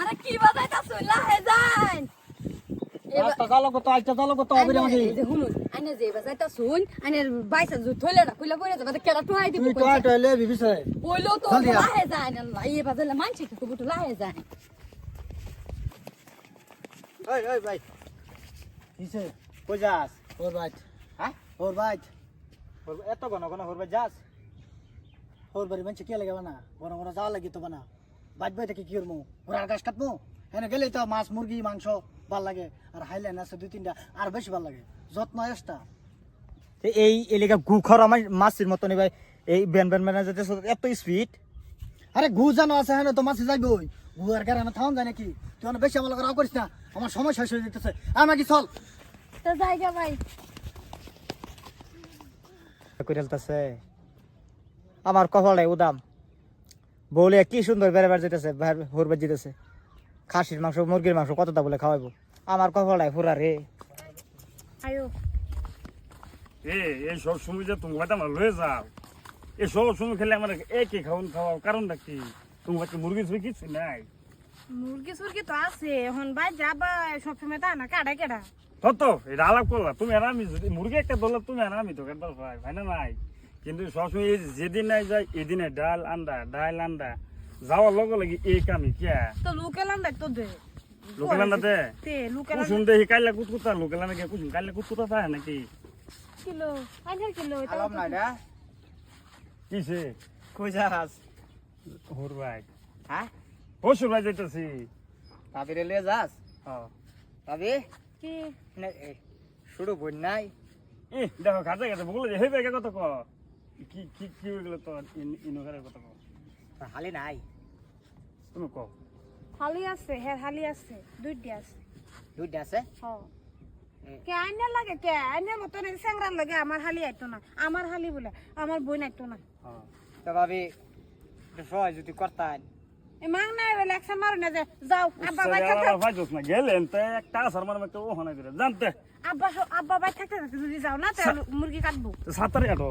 আরে কি বাজাইতাছ? লাহে যান। রাস্তা চালো কত আইটা চালো কত হবে আমাকে শুনুন আইনে যে বাজাইতাছ শুন আইনের বাইসা জু থইলেটা কইলা পড়ে যাবে কেডা টুয়াই দিব তুই টয় টয় লে বিবিসে কইলো তো। লাহে যান আল্লাহ এই বাজাইলে মানছি তো বুটু লাহে যান। ওই ওই ভাই। কিসে? কই যাস? ওর বাইট হ্যাঁ? ওর বাইট ওর এত ঘন ঘন ওর বাইট যাস? ওর বাড়ি মানছে কে লাগে বানা ঘন ঘন যাওয়া লাগি তো বানা। বাইট বাইট কি কি করব ঘোড়ার গাছ কাটবো এনে গেলেই তো মাছ মুরগি মাংস ভালো লাগে। আর হাইল্যান্ড আছে দুই তিনটা আর বেশি ভালো লাগে। যত্ন এসটা এই এলাকা গুখর আমার মাছের মতন ভাই। এই বেন বেন বেন যেতে এত স্পিড আরে ঘু জানো আছে হ্যাঁ তো মাছে যাইবই। ঘু আর কারণে থাউন যায় নাকি? তুই অনেক বেশি আমার রাও করিস না। আমার সময় শেষ হয়ে যেতেছে আমার কি চল। তো জায়গা ভাই। কইরালতাছে আমার কপালে উদাম। বলে কি সুন্দর বেড়ে বেড়ে যেতেছে হুরবার যেতেছে। খাসির মাংস মুরগির মাংস কতটা বলে খাওয়াইবো? আমার কপালে ফুরা রে। আয়ো। এ এই সব সময় যে তুমি হয়তো আমার লয়ে যাও। এই সব সময় খেলে আমার একই খাওয়ান খাওয়াও কারণটা কি? তুমি হয়তো মুরগি ছুই কিছু নাই। মুরগি সুরগি তো আছে এখন ভাই যাবা সবসময় তা না কাটা কেডা? তো তো এটা আলাপ করলা তুমি আর আমি যদি মুরগি একটা ধরলে তুমি আর আমি তো কেন ভাই ভাই না নাই? কিন্তু সবসময় এই যেদিন নাই যায় এদিনে ডাল আন্ডা ডাল আন্ডা যাওয়ার লগে লাগে এই কামি কে তো লোকেল আন্ডা তো দে। লোকেল আন্ডাতে তে লোকেল কুসুম দেখি কাইলে কুতকুতা লোকেল আন্ডা কুসুম? কাইলে কুতকুতা থাকে নাকি? কিলো আধার কিলো আলাম না রে। কিসে? কই যাস? হুর ভাই। হ্যাঁ? পশুর ভাই যাইতেছি। তাবি রে লিয়ে যাস? হ্যাঁ তাবি কি? শুরু বই নাই এ দেখো খাতে খাতে বলে হেবে কত ক। কি কি কি হয়ে তো ইনোকারের কত ক হালি নাই। তুমি ক হালি আছে হ্যাঁ হালি আছে দুইটি আছে। দুইটা আছে? হ। কে আইনা লাগে কে আইনের মতন স্যাংরার লাগে আমার হালি আইতো না আমার হালি বলে আমার বই নাইতো না। তো ভাবি সহজ যদি করতাম মাং নাই বলে একসাথে মারো না যে যাও আব্বা ভাই থাকতে ফাইজস না গেলেন তে একটা আসার একটা ও হনা করে। জানতে আব্বা আব্বা থাকতে থাকতে যদি যাও না তাহলে মুরগি কাটবো। সাতারে কাটো।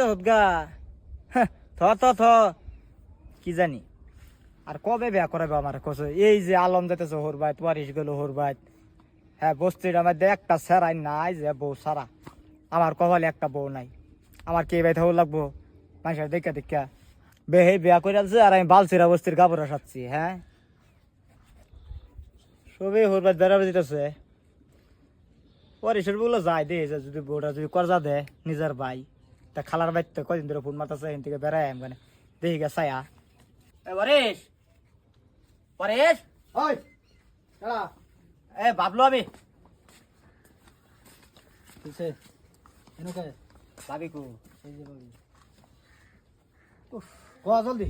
হত গা। হ্যাঁ, থ থ থ। কি জানি আর কবে বিয়া করাবে আমার কস? এই যে আলম যেতেছে হোর বাইত ওয়ারিস গেল হোর বাইত হ্যাঁ বস্তির মধ্যে একটা সেরাই নাই যে বউ সারা। আমার কপালে একটা বউ নাই। আমার কে বাইতে হও লাগবো? মানুষের দেখা দেখা। বেহে বিয়া করে আছে আর আমি বালছিরা বস্তির কাপড় সাচ্ছি হ্যাঁ? সবে হোর বাইত বেড়াবে যেতেছে পরিসরগুলো যায় দে যদি বউটা যদি করজা দে নিজের ভাই। তা খালার বাইর তো কদিন ধরে ফোন মারতেছে এখান থেকে বেড়াই আম মানে দেখি গে সায়া এ পরেশ পরেশ ওই এ ভাবলো আমি। ভাবি। কু জলদি।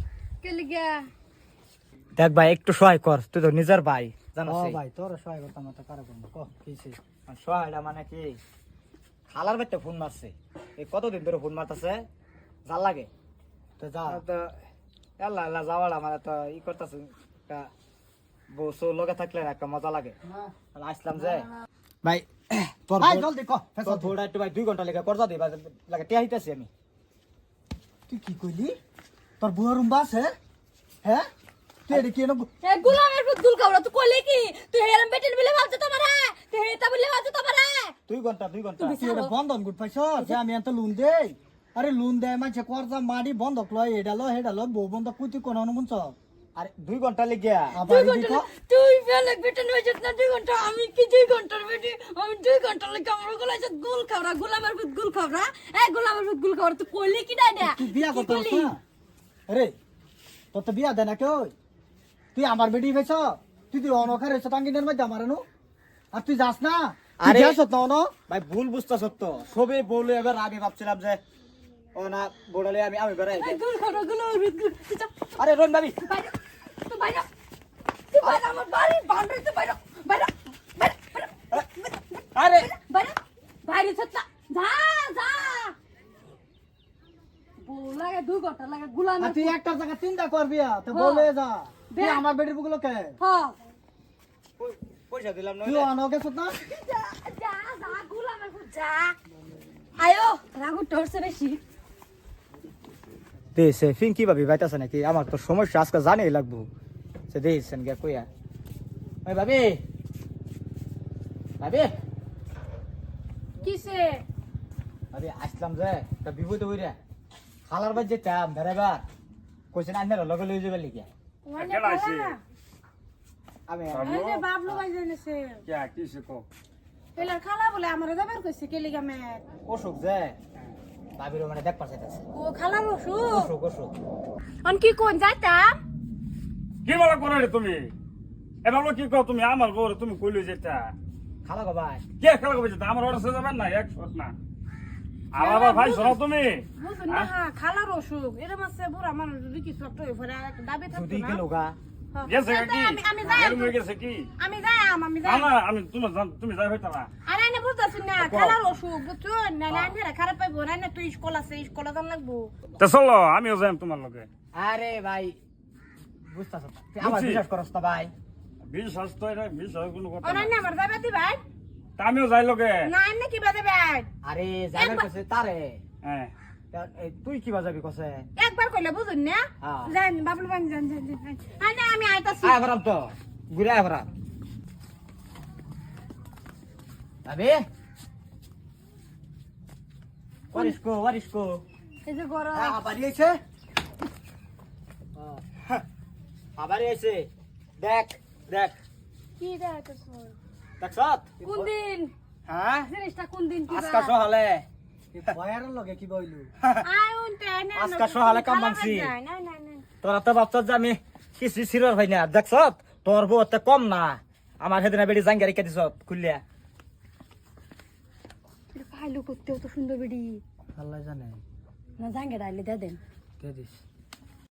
দেখ ভাই একটু সহায় কর তুই তো নিজের ভাই। জানো ও ভাই তোর সহায় করতাম তো কারও করব ক কিসে সহায়টা মানে কি? খালার ফোন মারছে। এই কতদিন ধরে ফোন মারতেছে? ভালো লাগে? তো যা। তো মানে তো ই করতেছে একটা বউ সৌ লগে থাকলে একটা মজা লাগে। আসলাম যে। ভাই তোর ভাই জলদি ক তোর একটু ভাই দুই ঘণ্টা লেগে করজা দিবা লাগে টিয়া হইতেছি আমি। তুই কি কইলি? তোর বুয়া রুম্বা আছে? হ্যাঁ? তুই এডি কি এনো এ গুলামের গুল খাওয়া তুই কইলে কি? তুই হেরাম বেটেন বলে ভাবছ তোমারে তুই হেতা বলে ভাবছ তোমারে দুই ঘণ্টা দুই ঘণ্টা। তুই এটা বন্ধন গুড পাইছ? যে আমি এত লোন দেই। আরে লোন দেয় মাঝে কর্জা মারি বন্ধক লয় এটা লয় হেডা লয় বউ বন্ধক কুতি কোন অনুমন আরে দুই ঘণ্টা লেগে দুই ঘণ্টা তুই ফেলে বেটেন হয়েছিস না দুই ঘণ্টা। আমি কি দুই ঘণ্টার বেটি? আমি দুই ঘণ্টার লাগে আমার গুলাইছে গুল খাওয়া গুলামের ফুট গুল খাওয়া এ গুলামের ফুট গুল খাওয়া তুই কইলে কি ডাই তুই বিয়া করতে আরে তোর তো বিয়া দেয় না কেউ তুই আমার বেটি হয়েছ? তুই তুই অনখা রয়েছ টাঙ্গিনের মধ্যে আমার নু আর তুই যাস না? আরে না অন? ভাই ভুল বুঝতে সত্য। সবে বলে এবার আমি ভাবছিলাম যে ও না বোড়ালে আমি আমি বেড়াই আরে রন ভাবি। বাইরে তুই বাইরে। তুই বাইরে আমার বাড়ি বাউন্ডারি তুই বাইরে বাইরে বাইরে আরে। বাইরে বাইরে। ছত্তা যা যা। বউ লাগে দুই ঘণ্টা লাগে গুলাম তুই একটা জায়গা চিন্তা করবি তো বলে যা। তুই বে- আমার বেটির বুগুলো কে? হ্যাঁ পয়সা দিলাম তুই না অনকে গেছ না যা যা যা গুলামের ফুট যা। আয়ো রাগু টরছে বেশি। দিয়েছে ফিঙ্কি ভাবি বাইতাছে নাকি? আমার তো সমস্যা আজকে জানেই লাগবো। সে দিয়েছেন গে কইয়া। ওই ভাবি। ভাবি। কিসে? ভাবি আসলাম যে তা বিপদে হইরা খালার বাদ যেতাম ড্রাইভার কইছেন আন্দার লগে লই যাবে লিখে ওখানে কেডা আইছে? আমি বাবলু। ভাই জানেছে কে কিসে কো? এলার খালা বলে আমার যাবার কইছে কে লিগা মে। অসুখ যে। ভাবিরও মানে দেখ পারছে ও খালার অসুখ? অসুখ অসুখ। অন কি কোন যাইতাম? কি বলা করো রে তুমি? এবার কি কও তুমি? আমার বউরে তুমি কইলে যেটা খালা গো ভাই। কে খালা করবে যেটা আমার অর্ডার যাবেন না এক শট না। আর আবার ভাই শোনো তুমি। বুঝুন না হ্যাঁ খালার অসুখ। এরম আছে বুড়া মানুষ যদি কিছু একটা হয়ে পড়ে দাবি থাকতো না। আমিও যাই তোমার লগে। আরে ভাই বুঝতাছ। বিশ্বাস করস তো ভাই। তো কোনো কথা আমিও যাই লগে। না ভাই আরে যাইবার কাছে তারে। হ্যাঁ। তুই কি বাজাবি কসে একবার কইলে বুঝুন না? হ্যাঁ। যান বাবলু যান যান যান আরে আমি আইতাছি। আয় ভরাম তো। ঘুরে আয় ভরাম ভাবি? ওয়ারিসকো ওয়ারিসকো এই যে গরম। আবারই আইছে আবারই আইছে দেখ দেখ। কি দেখাইতেছ দেখছত কোন দিন? হ্যাঁ? জিনিসটা কোন দিন কি আজকা সহালে। বয়ারের লগে কি বইলু? আই উনতে না আজকা সহালে কাম মানছি। না না না তোরা তো ভাবছ যে আমি কিছু সিরর ভাই না দেখছত তোর বউ এত কম না। আমার সেদিন বেড়ি জাঙ্গা রেখে দিছ খুললিয়া ভালো করতেও তো সুন্দর বেডি। আল্লাহ জানে। না জাঙ্গে ডাইলে দে দেন। দে দিস।